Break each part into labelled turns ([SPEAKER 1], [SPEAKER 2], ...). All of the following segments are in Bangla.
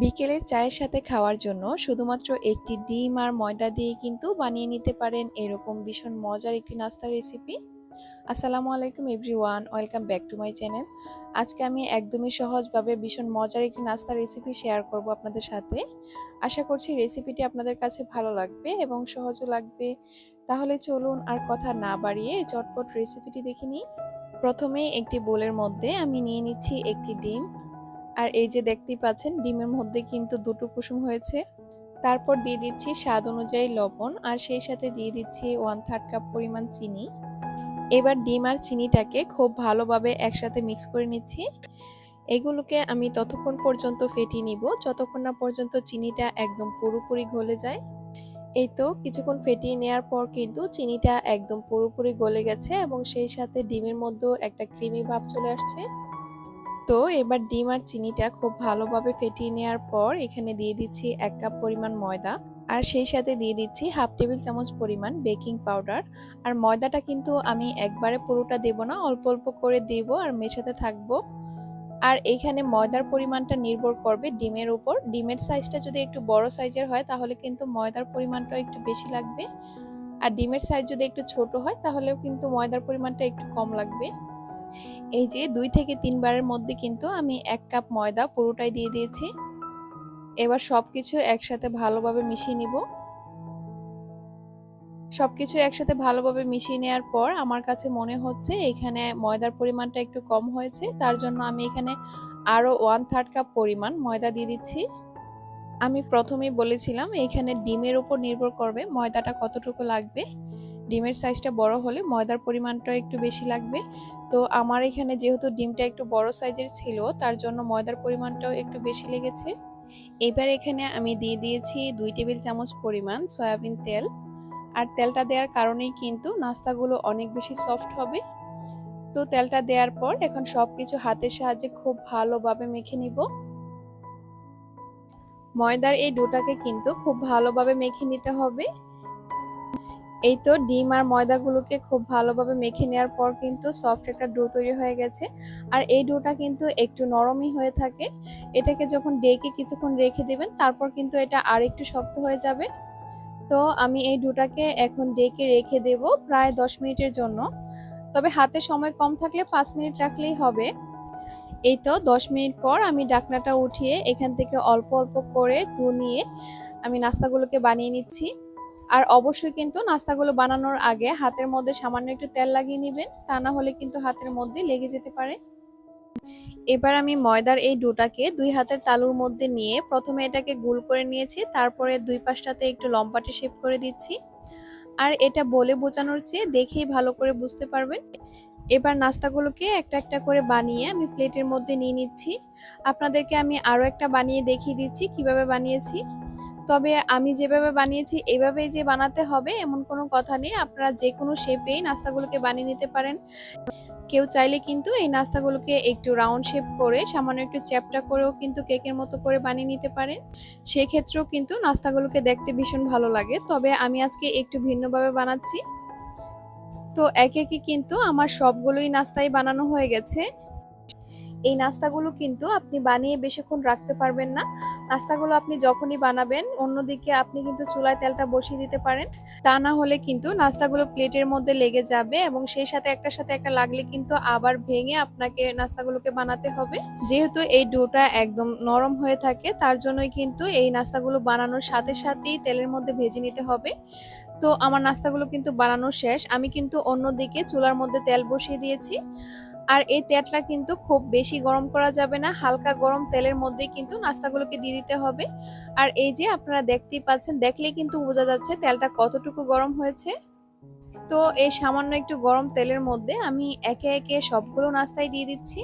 [SPEAKER 1] বিকেলের চায়ের সাথে খাওয়ার জন্য শুধুমাত্র একটি ডিম আর ময়দা দিয়ে কিন্তু বানিয়ে নিতে পারেন এরকম ভীষণ মজার একটি নাস্তার রেসিপি আসসালামু আলাইকুম everyone welcome back to my channel আজকে আমি একদমই সহজভাবে ভীষণ মজার একটি নাস্তার রেসিপি শেয়ার করব আপনাদের সাথে। আশা করছি রেসিপিটি আপনাদের কাছে ভালো লাগবে এবং সহজও লাগবে। তাহলে চলুন আর কথা না বাড়িয়ে চটপট রেসিপিটি দেখে নিই। প্রথমেই একটি বোলের মধ্যে আমি নিয়ে নিচ্ছি একটি ডিম। আর এই যে দেখতেই পাচ্ছেন, ডিমের মধ্যে কিন্তু দুটো কুসুম হয়েছে। তারপর দিয়ে দিচ্ছি স্বাদ অনুযায়ী লবণ আর সেই সাথে দিয়ে দিচ্ছি ওয়ান থার্ড কাপ পরিমাণ চিনি। এবার ডিম আর চিনিটাকে খুব ভালোভাবে একসাথে মিক্স করে নিচ্ছি। এগুলোকে আমি ততক্ষণ পর্যন্ত ফেটিয়ে নিব, যতক্ষণ না পর্যন্ত চিনিটা একদম পুরোপুরি গলে যায়। এই তো কিছুক্ষণ ফেটিয়ে নেওয়ার পর কিন্তু চিনিটা একদম পুরোপুরি গলে গেছে এবং সেই সাথে ডিমের মধ্যেও একটা ক্রিমি ভাব চলে আসছে। তো এবার ডিম আর চিনিটা খুব ভালোভাবে ফেটিয়ে নেওয়ার পর এখানে দিয়ে দিচ্ছি এক কাপ পরিমাণ ময়দা। আর সেই সাথে দিয়ে দিচ্ছি হাফ টেবিল চামচ পরিমাণ বেকিং পাউডার। আর ময়দাটা কিন্তু আমি একবারে পুরোটা দেব না, অল্প অল্প করে দেব আর মেশাতে থাকব। আর এইখানে ময়দার পরিমাণটা নির্ভর করবে ডিমের উপর। ডিমের সাইজটা যদি একটু বড় সাইজের হয়, তাহলে কিন্তু ময়দার পরিমাণটা একটু বেশি লাগবে। আর ডিমের সাইজ যদি একটু ছোট হয়, তাহলেও কিন্তু ময়দার পরিমাণটা একটু কম লাগবে। এই যে দুই থেকে তিনবারের মধ্যে কিন্তু আমি এক কাপ ময়দা পুরোটাই দিয়ে দিয়েছি। এবার সবকিছু একসাথে ভালোভাবে মিশিয়ে নিব। সবকিছু একসাথে ভালোভাবে মিশিয়ে নেওয়ার পর আমার কাছে মনে হচ্ছে এখানে ময়দার পরিমাণটা একটু কম হয়েছে, তার জন্য আমি এখানে আরও ওয়ান থার্ড কাপ পরিমাণ ময়দা দিয়ে দিচ্ছি। আমি প্রথমেই বলেছিলাম এখানে ডিমের উপর নির্ভর করবে ময়দাটা কতটুকু লাগবে। ডিমের সাইজটা বড় হলে ময়দার পরিমাণটা একটু বেশি লাগবে। তো আমার এখানে যেহেতু ডিমটা একটু বড় সাইজের ছিল, তার জন্য ময়দার পরিমাণটাও একটু বেশি লেগেছে। এবার এখানে আমি দিয়ে দিয়েছি দুই টেবিল চামচ পরিমাণ সয়াবিন তেল। আর তেলটা দেওয়ার কারণেই কিন্তু নাস্তাগুলো অনেক বেশি সফট হবে। তো তেলটা দেওয়ার পর এখন সব কিছু হাতের সাহায্যে খুব ভালোভাবে মেখে নিব। ময়দার এই ডোটাকে কিন্তু খুব ভালোভাবে মেখে নিতে হবে। এই তো ডিম আর ময়দাগুলোকে খুব ভালোভাবে মেখে নেওয়ার পর কিন্তু সফট একটা ডো তৈরি হয়ে গেছে। আর এই ডোটা কিন্তু একটু নরমই হয়ে থাকে। এটাকে যখন ডেকে কিছুক্ষণ রেখে দেবেন, তারপর কিন্তু এটা আর একটু শক্ত হয়ে যাবে। তো আমি এই ডোটাকে এখন ডেকে রেখে দেব প্রায় দশ মিনিটের জন্য। তবে হাতে সময় কম থাকলে পাঁচ মিনিট রাখলেই হবে। এই তো দশ মিনিট পর আমি ডাকনাটা উঠিয়ে এখান থেকে অল্প অল্প করে ডো নিয়ে আমি নাস্তাগুলোকে বানিয়ে নিচ্ছি। আর অবশ্যই কিন্তু নাস্তাগুলো বানানোর আগে হাতের মধ্যে সামান্য একটু তেল লাগিয়ে নেবেন, তা না হলে কিন্তু হাতের মধ্যে লেগে যেতে পারে। এবার আমি ময়দার এই ডোটাকে দুই হাতের তালুর মধ্যে নিয়ে প্রথমে এটাকে গোল করে নিয়েছি, তারপরে দুই পাশটাতে একটু লম্বাটে শেপ করে দিচ্ছি। আর এটা বলে বোঝানোর চেয়ে দেখেই ভালো করে বুঝতে পারবেন। এবার নাস্তাগুলোকে একটা একটা করে বানিয়ে আমি প্লেটের মধ্যে নিয়ে নিচ্ছি। আপনাদেরকে আমি আরও একটা বানিয়ে দেখিয়ে দিচ্ছি, কীভাবে বানিয়েছি। তবে আমি যেভাবে বানিয়েছি, এভাবেই যে বানাতে হবে এমন কোনো কথা নেই। আপনারা যে কোনো শেপেই নাস্তাগুলোকে বানিয়ে নিতে পারেন। কেউ চাইলে কিন্তু এই নাস্তাগুলোকে একটু রাউন্ড শেপ করে, সামান্য একটু চ্যাপটা করেও কিন্তু কেকের মতো করে বানিয়ে নিতে পারেন। সেক্ষেত্রেও কিন্তু নাস্তাগুলোকে দেখতে ভীষণ ভালো লাগে। তবে আমি আজকে একটু ভিন্নভাবে বানাচ্ছি। তো একে একে কিন্তু আমার সবগুলোই নাস্তাই বানানো হয়ে গেছে। এই নাস্তাগুলো কিন্তু আপনি বানিয়ে বেশিক্ষণ রাখতে পারবেন না। নাস্তাগুলো আপনি যখনই বানাবেন, অন্যদিকে আপনি কিন্তু চুলায় তেলটা বসিয়ে দিতে পারেন। তা না হলে কিন্তু নাস্তাগুলো প্লেটের মধ্যে লেগে যাবে এবং সেই সাথে একটার সাথে একটা লাগলে কিন্তু আবার ভেঙে আপনাকে নাস্তাগুলোকে বানাতে হবে। যেহেতু এই ডোটা একদম নরম হয়ে থাকে, তার জন্যই কিন্তু এই নাস্তাগুলো বানানোর সাথে সাথেই তেলের মধ্যে ভেজে নিতে হবে। তো আমার নাস্তাগুলো কিন্তু বানানো শেষ। আমি কিন্তু অন্যদিকে চুলার মধ্যে তেল বসিয়ে দিয়েছি। আর এই তেলটা কিন্তু খুব বেশি গরম করা যাবে না, হালকা গরম তেলের মধ্যেই কিন্তু নাস্তাগুলোকে দিয়ে দিতে হবে। আর এই যে আপনারা দেখতেই পাচ্ছেন দেখলেই কিন্তু বোঝা যাচ্ছে তেলটা কতটুকু গরম হয়েছে। তো এই সামান্য একটু গরম তেলের মধ্যে আমি একে একে সবগুলো নাস্তায় দিয়ে দিচ্ছি।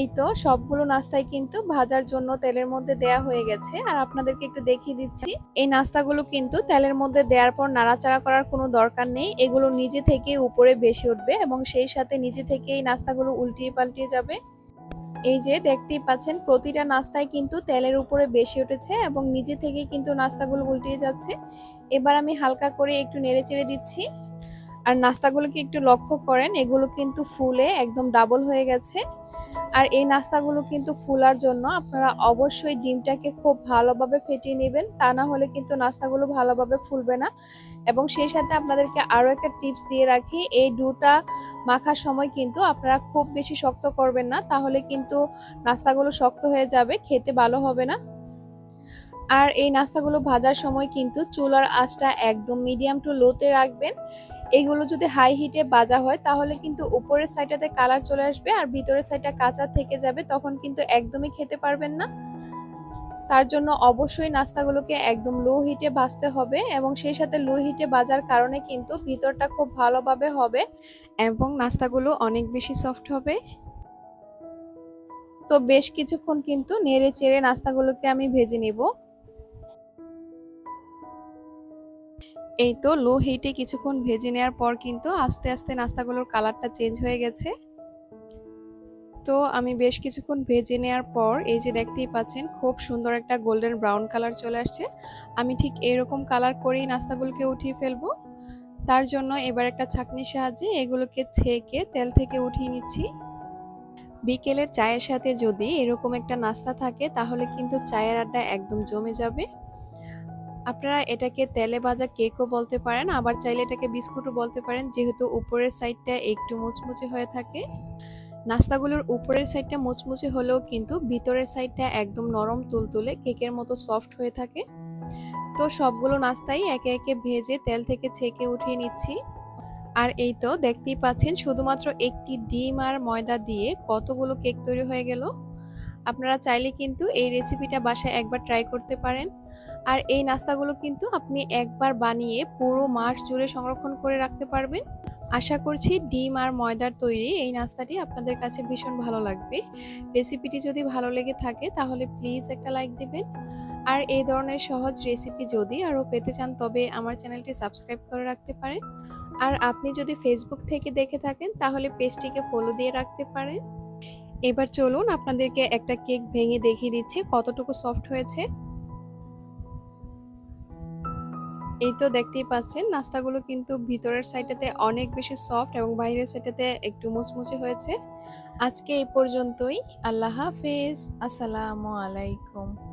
[SPEAKER 1] এই তো সবগুলো নাস্তায় কিন্তু ভাজার জন্য তেলের মধ্যে দেয়া হয়ে গেছে। আর আপনাদেরকে একটু দেখিয়ে দিচ্ছি, এই নাস্তাগুলো কিন্তু তেলের মধ্যে দেওয়ার পর নাড়াচাড়া করার কোনো দরকার নেই। এগুলো নিজে থেকে উপরে বেশি উঠবে এবং সেই সাথে নিজে থেকে এই নাস্তাগুলো উল্টিয়ে পাল্টিয়ে যাবে। এই যে দেখতেই পাচ্ছেন, প্রতিটা নাস্তায় কিন্তু তেলের উপরে বেশি উঠেছে এবং নিজে থেকে কিন্তু নাস্তাগুলো উল্টিয়ে যাচ্ছে। এবার আমি হালকা করে একটু নেড়ে চেড়ে দিচ্ছি। আর নাস্তাগুলোকে একটু লক্ষ্য করেন, এগুলো কিন্তু ফুলে একদম ডাবল হয়ে গেছে। আর এই নাস্তাগুলো কিন্তু ফুলার জন্য। আপনারা অবশ্যই ডিমটাকে খুব ভালোভাবে ফেটিয়ে নেবেন, তা না হলে কিন্তু নাস্তাগুলো ভালোভাবে ফুলবে না। এবং সেই সাথে আপনাদেরকে আরও একটা টিপস দিয়ে রাখি, এই ডুটা মাখার সময় কিন্তু আপনারা খুব বেশি শক্ত করবেন না, তাহলে কিন্তু নাস্তাগুলো শক্ত হয়ে যাবে, খেতে ভালো হবে না। আর এই নাস্তাগুলো ভাজার সময় কিন্তু চুলার আঁচটা একদম মিডিয়াম টু লোতে রাখবেন। এইগুলো যদি হাই হিটে বাজা হয়, তাহলে কিন্তু উপরের সাইডটাতে কালার চলে আসবে আর ভিতরের সাইডটা কাঁচা থেকে যাবে, তখন কিন্তু একদমই খেতে পারবেন না। তার জন্য অবশ্যই নাস্তাগুলোকে একদম লো হিটে ভাজতে হবে এবং সেই সাথে লো হিটে ভাজার কারণে কিন্তু ভিতরটা খুব ভালোভাবে হবে এবং নাস্তাগুলো অনেক বেশি সফট হবে। তো বেশ কিছুক্ষণ কিন্তু নেড়ে চেড়ে নাস্তাগুলোকে আমি ভেজে নেব। এই তো লো হিটে কিছুক্ষণ ভেজে নেওয়ার পর কিন্তু আস্তে আস্তে নাস্তাগুলোর কালারটা চেঞ্জ হয়ে গেছে। তো আমি বেশ কিছুক্ষণ ভেজে নেওয়ার পর এই যে দেখতেই পাচ্ছেন খুব সুন্দর একটা গোল্ডেন ব্রাউন কালার চলে আসছে। আমি ঠিক এরকম কালার করেই নাস্তাগুলোকে উঠিয়ে ফেলব। তার জন্য এবার একটা ছাকনির সাহায্যে এগুলোকে ছেঁকে তেল থেকে উঠিয়ে নিচ্ছি। বিকেলের চায়ের সাথে যদি এরকম একটা নাস্তা থাকে তাহলে কিন্তু চায়ের আড্ডা একদম জমে যাবে। আপনারা এটাকে তেলে ভাজা কেকও বলতে পারেন, আবার চাইলে এটাকে বিস্কুটও বলতে পারেন, যেহেতু উপরের সাইডটা একটু মুচমুচে হয়ে থাকে। নাস্তাগুলোর উপরের সাইডটা মুচমুচে হলেও কিন্তু ভিতরের সাইডটা একদম নরম তুলতুলে, কেকের মতো সফট হয়ে থাকে। তো সবগুলো নাস্তাই একে একে ভেজে তেল থেকে ছেঁকে উঠিয়ে নিচ্ছি। আর এই তো দেখতেই পাচ্ছেন, শুধুমাত্র একটি ডিম আর ময়দা দিয়ে কতগুলো কেক তৈরি হয়ে গেল। আপনারা চাইলে কিন্তু এই রেসিপিটা বাসায় একবার ট্রাই করতে পারেন। আর এই নাস্তাগুলো কিন্তু আপনি একবার বানিয়ে পুরো মাস জুড়ে সংরক্ষণ করে রাখতে পারবেন। আশা করছি ডিম আর ময়দার তৈরি এই নাস্তাটি আপনাদের কাছে ভীষণ ভালো লাগবে। রেসিপিটি যদি ভালো লেগে থাকে তাহলে প্লিজ একটা লাইক দিবেন। আর এই ধরনের সহজ রেসিপি যদি আরও পেতে চান তবে আমার চ্যানেলটি সাবস্ক্রাইব করে রাখতে পারেন। আর আপনি যদি ফেসবুক থেকে দেখে থাকেন তাহলে পেজটিকে ফলো দিয়ে রাখতে পারেন। এবার চলুন আপনাদেরকে একটা কেক ভেঙে দেখিয়ে দিচ্ছি কতটুকু সফট হয়েছে। এই তো দেখতেই পাচ্ছেন, নাস্তাগুলো কিন্তু ভিতরের সাইডটাতে অনেক বেশি সফট এবং বাইরের সাইডটাতে একটু মুচমুচে হয়েছে। আজকে এই পর্যন্তই। আল্লাহ হাফেজ। আসসালামু আলাইকুম।